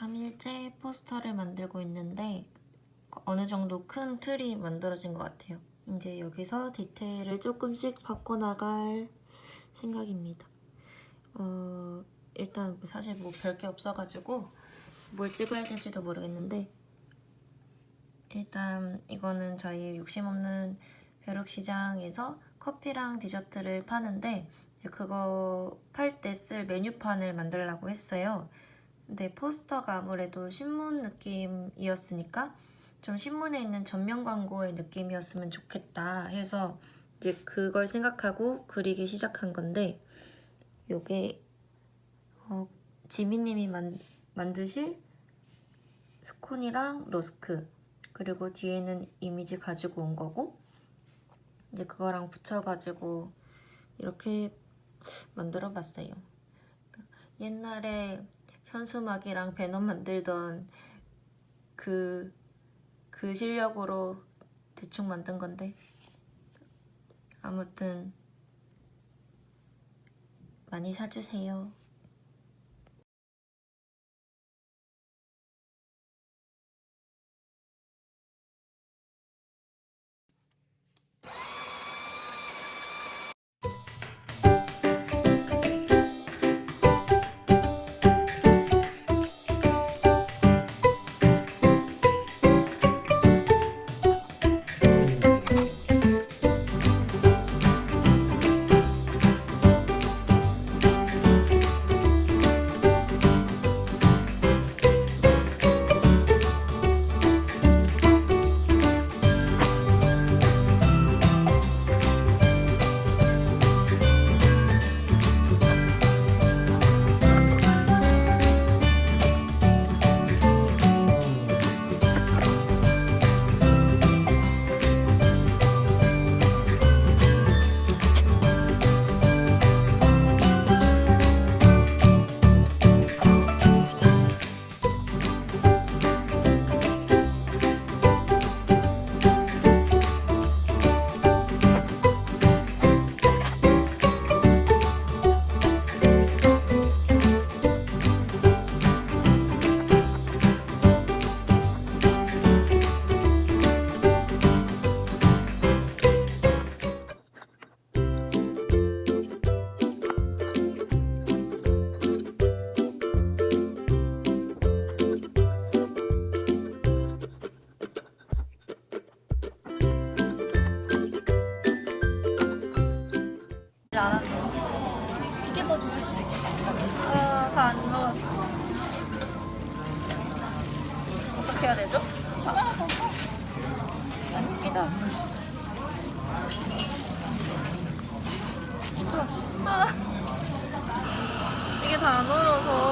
3일째 포스터를 만들고 있는데 어느 정도 큰 틀이 만들어진 것 같아요. 이제 여기서 디테일을 조금씩 바꿔나갈 생각입니다. 어, 일단 뭐 사실 뭐 별 게 없어가지고 뭘 찍어야 될지도 모르겠는데 일단 이거는 저희 욕심 없는 벼룩시장에서 커피랑 디저트를 파는데 그거 팔 때 쓸 메뉴판을 만들려고 했어요. 근데 포스터가 아무래도 신문 느낌이었으니까 좀 신문에 있는 전면 광고의 느낌이었으면 좋겠다 해서 이제 그걸 생각하고 그리기 시작한 건데 요게 어, 지미님이 만, 만드실 스콘이랑 러스크 그리고 뒤에는 이미지 가지고 온 거고 이제 그거랑 붙여가지고 이렇게 만들어 봤어요. 옛날에 현수막이랑 배너 만들던 그, 그 실력으로 대충 만든 건데 아무튼 많이 사주세요. 넣어. 어떻게 해야 되죠? 안 웃기다. 아, 이게 다안 어울려.